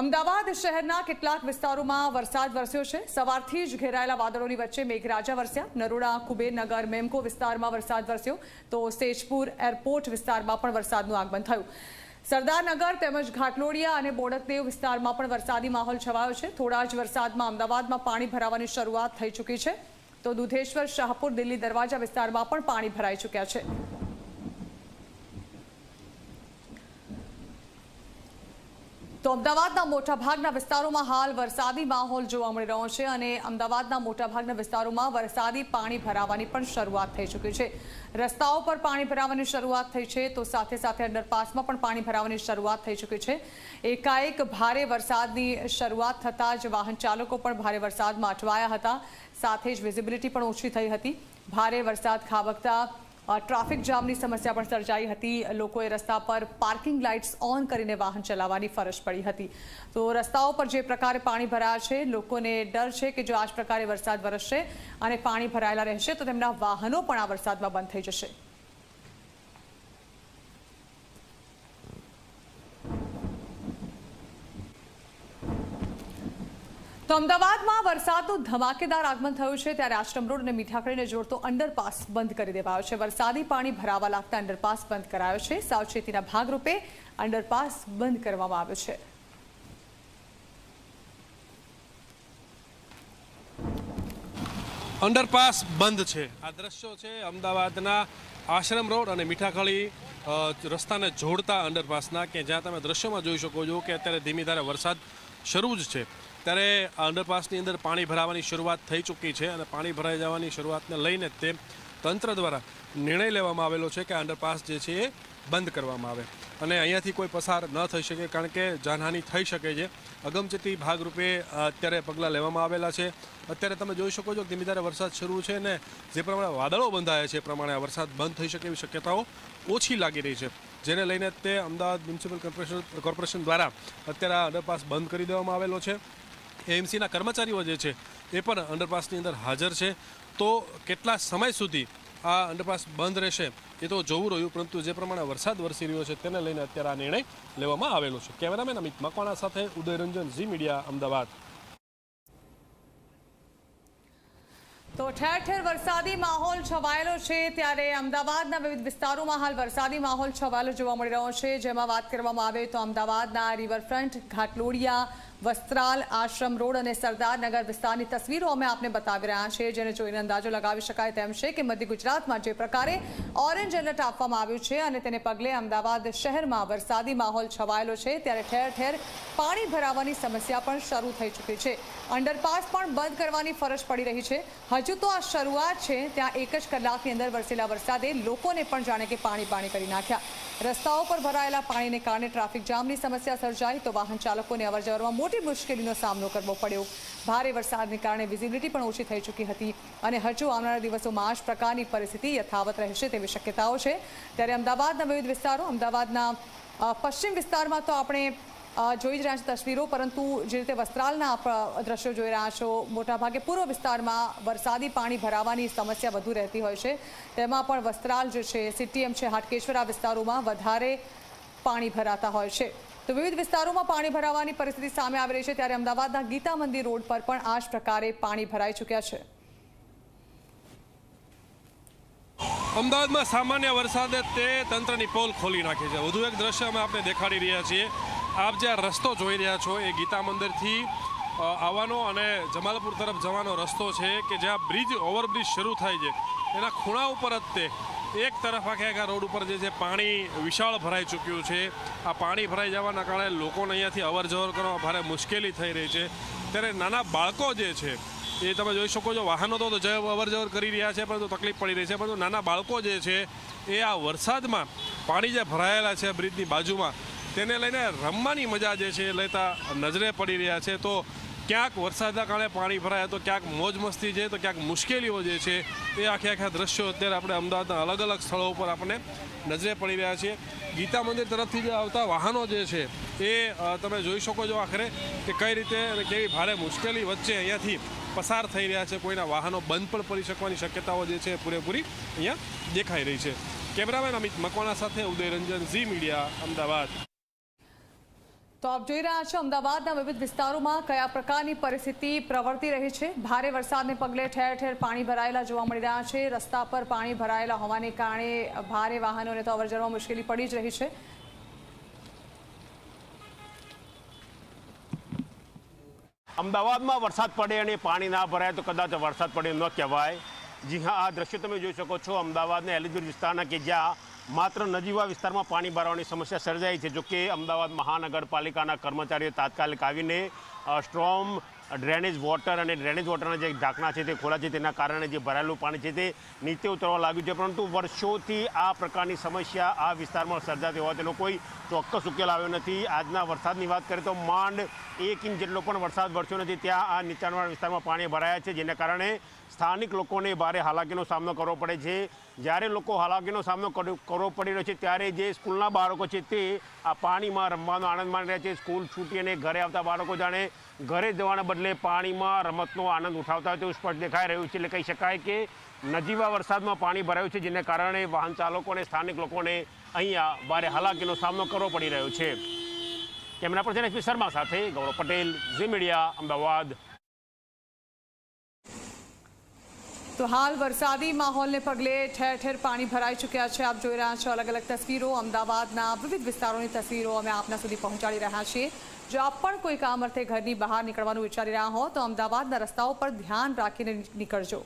અમદાવાદ શહેરના કેટલાક વિસ્તારોમાં વરસાદ વરસ્યો છે. સવારથી જ ઘેરાયેલા વાદળોની વચ્ચે મેઘરાજા વરસ્યા. નરોડા, કુબેરનગર, મેમકો વિસ્તારમાં વરસાદ વરસ્યો. તો સેજપુર એરપોર્ટ વિસ્તારમાં પણ વરસાદનું આગમન થયું. સરદારનગર તેમજ ઘાટલોડિયા અને બોડકદેવ વિસ્તારમાં પણ વરસાદી માહોલ છવાયો છે. થોડા જ વરસાદમાં અમદાવાદમાં પાણી ભરાવાની શરૂઆત થઈ ચૂકી છે. તો દુધેશ્વર, શાહપુર, દિલ્હી દરવાજા વિસ્તારમાં પણ પાણી ભરાઈ ચૂક્યા છે. તો અમદાવાદના મોટાભાગના વિસ્તારોમાં હાલ વરસાદી માહોલ જોવા મળી રહ્યો છે અને અમદાવાદના મોટાભાગના વિસ્તારોમાં વરસાદી પાણી ભરાવાની પણ શરૂઆત થઈ ચૂકી છે. રસ્તાઓ પર પાણી ભરાવાની શરૂઆત થઈ છે તો સાથે સાથે અંડરપાસમાં પણ પાણી ભરાવાની શરૂઆત થઈ ચૂકી છે. એકાએક ભારે વરસાદની શરૂઆત થતાં જ વાહન ચાલકો પણ ભારે વરસાદમાં અટવાયા હતા. સાથે જ વિઝિબિલિટી પણ ઓછી થઈ હતી. ભારે વરસાદ ખાબકતા ટ્રાફિક જામની સમસ્યા પણ સર્જાઈ હતી. લોકોએ રસ્તા પર પાર્કિંગ લાઇટ્સ ઓન કરીને વાહન ચલાવવાની ફરજ પડી હતી. તો રસ્તાઓ પર જે પ્રકારે પાણી ભરાયા છે, લોકોને ડર છે કે જો આ જ પ્રકારે વરસાદ વરસશે અને પાણી ભરાયેલા રહેશે, તો તેમના વાહનો પણ આ વરસાદમાં બંધ થઈ જશે. તો અમદાવાદમાં વરસાદનું ધમાકેદાર આગમન થયું છે, ત્યારે આશ્રમ રોડ અને મીઠાકડીને જોડતો અંડરપાસ બંધ કરી દેવાયો છે. વરસાદી પાણી ભરાવા લાગતા અંડરપાસ બંધ કરાયો છે. સાવચેતીના ભાગરૂપે અંડરપાસ બંધ કરવામાં આવ્યો છે. અંડરપાસ બંધ છે. આ દ્રશ્યો છે અમદાવાદના આશ્રમ રોડ અને મીઠાખળી રસ્તાને જોડતા અંડરપાસના કે જ્યાં તમે દ્રશ્યોમાં જોઈ શકો છો કે અત્યારે ધીમી ધારે વરસાદ શરૂ જ છે. ત્યારે આ અંડરપાસની અંદર પાણી ભરાવાની શરૂઆત થઈ ચૂકી છે અને પાણી ભરાઈ જવાની શરૂઆતને લઈને તે તંત્ર દ્વારા નિર્ણય લેવામાં આવેલો છે કે અંડરપાસ જે છે એ બંધ કરવામાં આવે. અને અહીંયાથી કોઈ પસાર ન થઈ શકે કારણ કે જાનહાનિ થઈ શકે છે. અગમચેતી ભાગરૂપે અત્યારે પગલાં લેવામાં આવેલા છે. અત્યારે તમે જોઈ શકો છો કે ધીમી ધારે વરસાદ શરૂ છે ને જે પ્રમાણે વાદળો બંધાયા છે એ પ્રમાણે વરસાદ બંધ થઈ શકે એવી શક્યતાઓ ઓછી લાગી રહી છે. જેને લઈને તે અમદાવાદ મ્યુનિસિપલ કોર્પોરેશન કોર્પોરેશન દ્વારા અત્યારે આ અંડરપાસ બંધ કરી દેવામાં આવેલો છે. એએમસીના કર્મચારીઓ જે છે, એ પણ અંડરપાસની અંદર હાજર છે. તો કેટલા સમય સુધી આ અંડરપાસ બંધ રહેશે, એ તો જોવું રહ્યું, પરંતુ જે પ્રમાણે વરસાદ વરસી રહ્યો છે, તેને લઈને અત્યારે આ નિર્ણય લેવામાં આવેલો છે. કેમેરામેન અમિત મકવાણા સાથે ઉદયરંજન ઝી મીડિયા, અમદાવાદ. તો ઠેર ઠેર વરસાદી માહોલ છવાયેલો છે, ત્યારે અમદાવાદના વિવિધ વિસ્તારોમાં હાલ વરસાદી માહોલ છવાયેલો જોવા મળી રહ્યો છે. જેમાં વાત કરવામાં આવે તો અમદાવાદના રિવરફ્રન્ટ, ઘાટલોડિયા, વસ્ત્રાલ, આશ્રમ રોડ અને સરદારનગર વિસ્તારની તસવીરો અમે આપને બતાવી રહ્યા છીએ. જેને જોઈને અંદાજો લગાવી શકાય તેમ છે કે મધ્ય ગુજરાતમાં જે પ્રકારે ઓરેન્જ એલર્ટ આપવામાં આવ્યું છે અને તેને પગલે અમદાવાદ શહેરમાં વરસાદી માહોલ છવાયેલો છે. ત્યારે ઠેર ઠેર પાણી ભરાવાની સમસ્યા પણ શરૂ થઈ ચૂકી છે. અંડરપાસ પણ બંધ કરવાની ફરજ પડી રહી છે. હજુ તો આ શરૂઆત છે. ત્યાં એક જ કલાકની અંદર વરસેલા વરસાદે લોકોને પણ જાણે કે પાણી પાણી કરી નાખ્યા. રસ્તાઓ પર ભરાયેલા પાણીને કારણે ટ્રાફિક જામની સમસ્યા સર્જાઈ તો વાહન ચાલકોને અવરજવરમાં મોટી મુશ્કેલીનો સામનો કરવો પડ્યો. ભારે વરસાદને કારણે વિઝિબિલિટી પણ ઓછી થઈ ચૂકી હતી અને હજુ આવનારા દિવસોમાં આ જ પ્રકારની પરિસ્થિતિ યથાવત રહેશે તેવી શક્યતાઓ છે. ત્યારે અમદાવાદના વિવિધ વિસ્તારો, અમદાવાદના પશ્ચિમ વિસ્તારમાં તો આપણે જોઈ જ રહ્યા છો તસવીરો, પરંતુ જે રીતે વસ્ત્રાલના દ્રશ્યો જોઈ રહ્યા છો, મોટાભાગે પૂર્વ વિસ્તારમાં વરસાદી પાણી ભરાવાની સમસ્યા વધુ રહેતી હોય છે. તેમાં પણ વસ્ત્રાલ જે છે સીટીએમ છે, હાટકેશ્વર આ વિસ્તારોમાં વધારે પાણી ભરાતા હોય છે. તો વિવિધ વિસ્તારોમાં પાણી ભરાવાની પરિસ્થિતિ સામે આવી રહી છે, ત્યારે અમદાવાદના ગીતા મંદિર રોડ પર પણ આ જ પ્રકારે પાણી ભરાઈ ચૂક્યા છે. અમદાવાદમાં સામાન્ય વરસાદે તે તંત્રની પોલ ખોલી નાખી છે. વધુ એક દ્રશ્ય અમે આપણે દેખાડી રહ્યા છીએ. આપ જે રસ્તો જોઈ રહ્યા છો એ ગીતા મંદિરથી આવવાનો અને જમાલપુર તરફ જવાનો રસ્તો છે કે જ્યાં બ્રિજ, ઓવરબ્રિજ શરૂ થાય છે. એના ખૂણા ઉપર જ તે, એક તરફ આખે આખા રોડ ઉપર જે છે પાણી વિશાળ ભરાઈ ચૂક્યું છે. આ પાણી ભરાઈ જવાના કારણે લોકોને અહીંયાથી અવર જવર કરવામાં ભારે મુશ્કેલી થઈ રહી છે. ત્યારે નાના બાળકો જે છે, એ તમે જોઈ શકો છો, વાહનો તો અવર જવર કરી રહ્યા છે, પરંતુ તકલીફ પડી રહી છે. પરંતુ નાના બાળકો જે છે, એ આ વરસાદમાં પાણી જે ભરાયેલા છે બ્રિજની બાજુમાં તેને લઈને રમવાની મજા જે છે લેતા નજરે પડી રહ્યા છે. તો ક્યાંક વરસાદના કારણે પાણી ભરાય, તો ક્યાંક મોજ મસ્તી છે તો ક્યાંક મુશ્કેલીઓ જે છે, એ આખે આખા દ્રશ્યો અત્યારે આપણે અમદાવાદના અલગ અલગ સ્થળો ઉપર આપણને નજરે પડી રહ્યા છે. ગીતા મંદિર તરફથી જે આવતા વાહનો જે છે, એ તમે જોઈ શકો છો આખરે કે કઈ રીતે અને કેવી ભારે મુશ્કેલી વચ્ચે અહીંયાથી પસાર થઈ રહ્યા છે. કોઈના વાહનો બંધ પણ પડી શકવાની શક્યતાઓ જે છે પૂરેપૂરી અહીંયા દેખાઈ રહી છે. કેમેરામેન અમિત મકવાણા સાથે ઉદયરંજન ઝી મીડિયા, અમદાવાદ. તો આપ જોઈ રહ્યા છો અમદાવાદના વિવિધ વિસ્તારોમાં કયા પ્રકારની પરિસ્થિતિ પ્રવર્તી રહી છે? ભારે વરસાદને પગલે ઠેર ઠેર પાણી ભરાયેલા જોવા મળી રહ્યા છે. રસ્તા પર પાણી ભરાયેલા હોવાને કારણે ભારે વાહનોને તો અવરજવરમાં મુશ્કેલી પડી જ રહી છે. અમદાવાદમાં વરસાદ પડે અને પાણી ના ભરાય તો કદાચ વરસાદ પડે ન કહેવાય. જી હા, આ દ્રશ્ય તમે જોઈ શકો છો. અમદાવાદના એલિઝબેથ વિસ્તારના કે જ્યાં માત્ર નજીવા વિસ્તારમાં પાણી ભરાવાની સમસ્યા સર્જાઈ છે. જોકે અમદાવાદ મહાનગરપાલિકાના કર્મચારીઓ તાત્કાલિક આવીને સ્ટ્રોમ ડ્રેનેજ વોટર અને ડ્રેનેજ વોટરના જે ઢાંકણા છે તે ખોલા છે તેના કારણે જે ભરાયેલું પાણી છે તે નીચે ઉતરવા લાગ્યું છે. પરંતુ વર્ષોથી આ પ્રકારની સમસ્યા આ વિસ્તારમાં સર્જાતી હોય તેનો કોઈ ચોક્કસ ઉકેલ આવ્યો નથી. આજના વરસાદની વાત કરીએ તો માંડ એક ઇંચ જેટલો પણ વરસાદ વરસ્યો નથી. ત્યાં આ નીચાણવાળા વિસ્તારમાં પાણી ભરાયા છે, જેના કારણે સ્થાનિક લોકોને ભારે હાલાકીનો સામનો કરવો પડે છે. જ્યારે લોકો હાલાકીનો સામનો કરવો પડી રહ્યો છે, ત્યારે જે સ્કૂલના બાળકો છે તે આ પાણીમાં રમવાનો આનંદ માણી રહ્યા છે. સ્કૂલ છૂટી અને ઘરે આવતા બાળકો જાણે ઘરે જવાના બદલે પાણીમાં રમતનો આનંદ ઉઠાવતા હોય તેવું સ્પષ્ટ દેખાઈ રહ્યું છે. એટલે કહી શકાય કે નજીવા વરસાદમાં પાણી ભરાયું છે, જેને કારણે વાહન ચાલકો અને સ્થાનિક લોકોને અહીંયા ભારે હાલાકીનો સામનો કરવો પડી રહ્યો છે. કેમેરા પર્સન એસપી શર્મા સાથે ગૌરવ પટેલ, ઝી મીડિયા, અમદાવાદ. તો હાલ વરસાદી માહોલને પગલે ઠેર ઠેર પાણી ભરાઈ ચૂક્યા છે. આપ જોઈ રહ્યા છો અલગ અલગ તસવીરો. અમદાવાદના વિવિધ વિસ્તારોની તસવીરો અમે આપના સુધી પહોંચાડી રહ્યા છીએ. જો આપ પણ કોઈ કામ અર્થે ઘરની બહાર નીકળવાનું વિચારી રહ્યા હો, તો અમદાવાદના રસ્તાઓ પર ધ્યાન રાખીને નીકળજો.